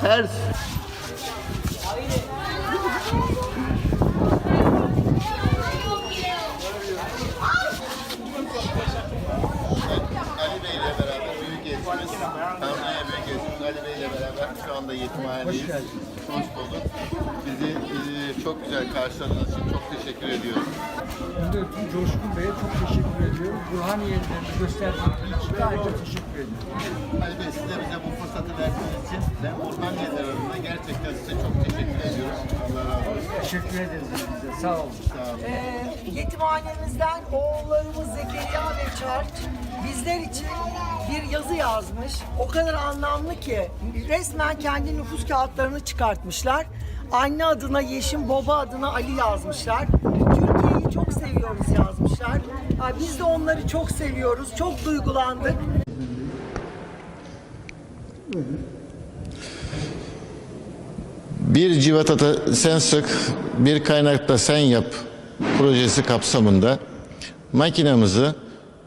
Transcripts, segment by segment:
Ters. Şu anda yetimhanedeyiz. Hoş bulduk. Bizi e, çok güzel karşıladığınız için çok teşekkür ediyorum. De tüm Coşkun Bey'e çok teşekkür ediyorum. Burhaniye'lilerini gösterdiğiniz için de ayrıca teşekkür ediyorum. Ali Bey size bize bu fırsatı verdiğiniz için ben Burhaniye'ler adına gerçekten size çok teşekkür ediyorum. Allah razı olsun. Teşekkür ederiz bize. Sağ olun. Sağ olun. Ee, yetimhanemizden oğullarımız Zekeriya ve Çarç bizler için bir yazı yazmış. O kadar anlamlı ki resmen kendi nüfus kağıtlarını çıkartmışlar. Anne adına Yeşim, baba adına Ali yazmışlar. Türkiye'yi çok seviyoruz yazmışlar. Biz de onları çok seviyoruz. Çok duygulandık. Bir civatata sen sık, bir kaynakta sen yap projesi kapsamında makinamızı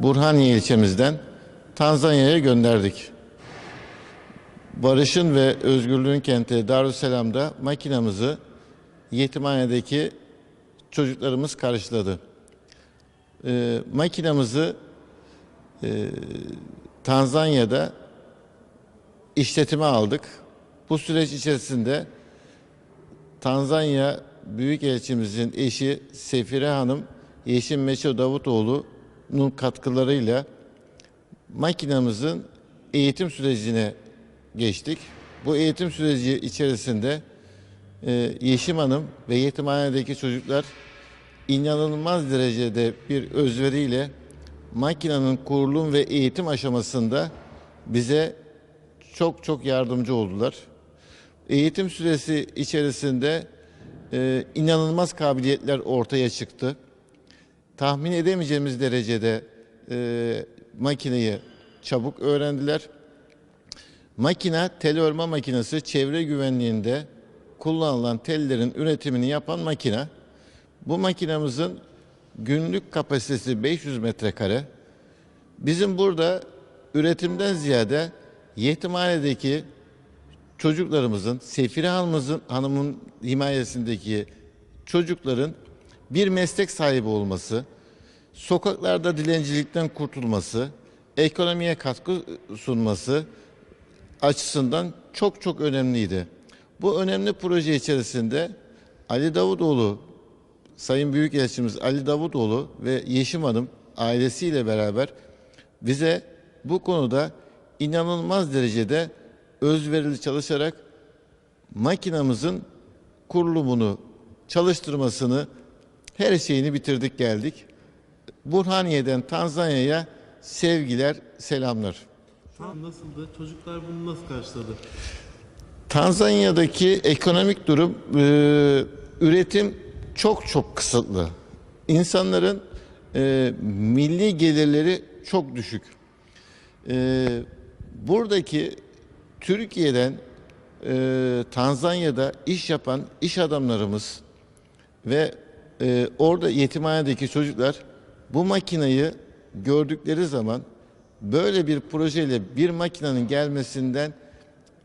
Burhaniye ilçemizden Tanzanya'ya gönderdik. Barış'ın ve Özgürlüğün kenti Darüsselam'da makinamızı yetimhanedeki çocuklarımız karşıladı. Ee, makinamızı e, Tanzanya'da işletime aldık. Bu süreç içerisinde Tanzanya Büyükelçimizin eşi Sefire Hanım Yeşim Meço Davutoğlu'nun katkılarıyla makinamızın eğitim sürecine geçtik. Bu eğitim süreci içerisinde e, Yeşim Hanım ve yetimhanedeki çocuklar inanılmaz derecede bir özveriyle makinenin kurulum ve eğitim aşamasında bize çok çok yardımcı oldular. Eğitim süresi içerisinde e, inanılmaz kabiliyetler ortaya çıktı. Tahmin edemeyeceğimiz derecede e, makineyi çabuk öğrendiler. Makine, tel örme makinesi çevre güvenliğinde kullanılan tellerin üretimini yapan makine. Bu makinamızın günlük kapasitesi 500 metrekare. Bizim burada üretimden ziyade yetimhanedeki çocuklarımızın, Sefire Hanım'ın, hanımın himayesindeki çocukların bir meslek sahibi olması, sokaklarda dilencilikten kurtulması, ekonomiye katkı sunması açısından çok çok önemliydi. Bu önemli proje içerisinde Ali Davutoğlu, Sayın Büyükelçimiz Ali Davutoğlu ve Yeşim Hanım ailesiyle beraber bize bu konuda inanılmaz derecede özverili çalışarak makinamızın kurulumunu, çalıştırmasını, her şeyini bitirdik geldik. Burhaniye'den Tanzanya'ya sevgiler, selamlar. Şu an nasıldı? Çocuklar bunu nasıl karşıladı? Tanzanya'daki ekonomik durum, e, üretim çok çok kısıtlı. İnsanların e, milli gelirleri çok düşük. E, buradaki Türkiye'den e, Tanzanya'da iş yapan iş adamlarımız ve e, orada yetimhanedeki çocuklar bu makinayı gördükleri zaman böyle bir projeyle bir makinenin gelmesinden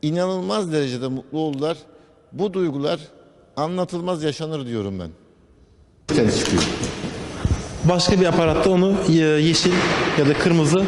inanılmaz derecede mutlu oldular. Bu duygular anlatılmaz yaşanır diyorum ben. Başka bir aparatta onu yeşil ya da kırmızı